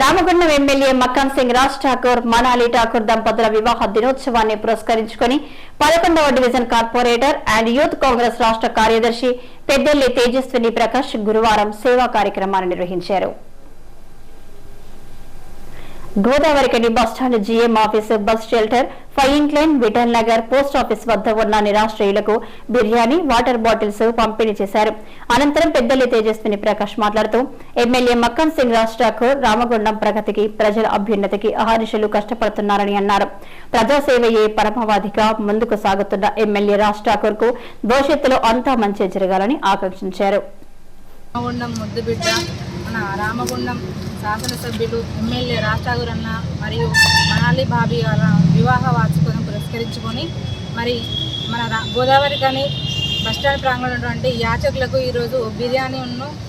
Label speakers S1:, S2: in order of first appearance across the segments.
S1: Ramagundam MLA Makkan Singh Raj Thakur Manali Thakur దంపతుల వివాహ దినోత్సవాన్ని పురస్కరించుకుని పదకొండవ division corporator and youth Congress రాష్ట్ర కార్యదర్శి పెద్దెల్లి తేజస్విని ప్రకాష్ గురువారం సేవా కార్యక్రమాన్ని నిర్వహించారు. Godavarikhani bus stand GM office bus shelter fine line Vittal Nagar post office వద్ద ఉన్న నిరాశ్రయులకు బిర్యానీ వాటర్ బాటిల్స్ పంపిణీ చేశారు. అనంతరం పెద్దల్లి తేజస్విని ప్రకాష్ మాట్లాడుతూ ఎమ్మెల్యే మక్కన్ సింగ్ రాజ్ ఠాకూర్ రామగుండం ప్రగతికి ప్రజల అభ్యున్నతికి అహర్నిశలు కష్టపడుతున్నారని అన్నారు. ప్రజాసేవయే పరమవాదిగా ముందుకు సాగుతున్న ఎమ్మెల్యే రాజ్ ఠాకూర్కు భవిష్యత్తులో అంతా మంచి జరగాలని ఆకాంక్షించారు.
S2: మన రామగుండం శాసనసభ్యులు ఎమ్మెల్యే రాష్ట్రాగురన్న మరియు మనాలి బాబీ గారి వివాహ వార్షికను పురస్కరించుకొని మరి మన రా గోదావరి కానీ బస్టాండ్ ప్రాంగణంలో ఉన్నటువంటి యాచకులకు ఈరోజు బిర్యానీ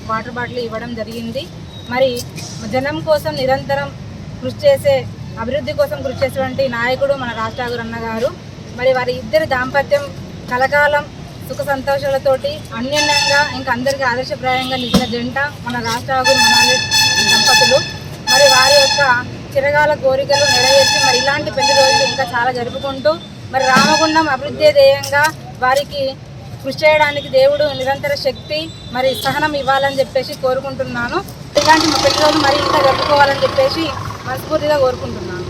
S2: వాటర్ బాటిల్ ఇవ్వడం జరిగింది. మరి జనం కోసం నిరంతరం కృషి చేసే అభివృద్ధి కోసం కృషి చేసేటువంటి నాయకుడు మన రాష్ట్రాగురన్న గారు. మరి వారి ఇద్దరి దాంపత్యం కలకాలం సుఖ సంతోషాలతోటి అన్యోన్యంగా ఇంకా అందరికీ ఆదర్శప్రాయంగా నిలిచిన జంట మన రాష్ట్రాగు మనాలి దంపతులు. మరి వారి యొక్క చిరగాల కోరికలు నెరవేర్చి మరి ఇలాంటి పెళ్ళి రోజులు ఇంకా చాలా జరుపుకుంటూ మరి రామగుండం అభివృద్ధి ధ్యేయంగా వారికి కృషి చేయడానికి దేవుడు నిరంతర శక్తి మరి సహనం ఇవ్వాలని చెప్పేసి కోరుకుంటున్నాను. ఇలాంటి మా పెళ్ళి రోజు మరి ఇంకా జరుపుకోవాలని చెప్పేసి మనస్ఫూర్తిగా కోరుకుంటున్నాను.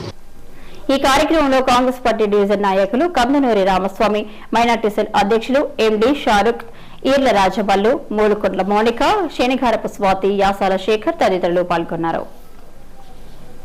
S1: ఈ కార్యక్రమంలో కాంగ్రెస్ పార్టీ డివిజన్ నాయకులు కందనూరి రామస్వామి మైనార్టీ సెల్ అధ్యక్షులు ఎండి షారుఖ్ ఈర్ల రాజబల్లు మూలుకొండ్ల మౌనిక శనిఘారపు స్వాతి యాసాల శేఖర్ తదితరులు పాల్గొన్నారు.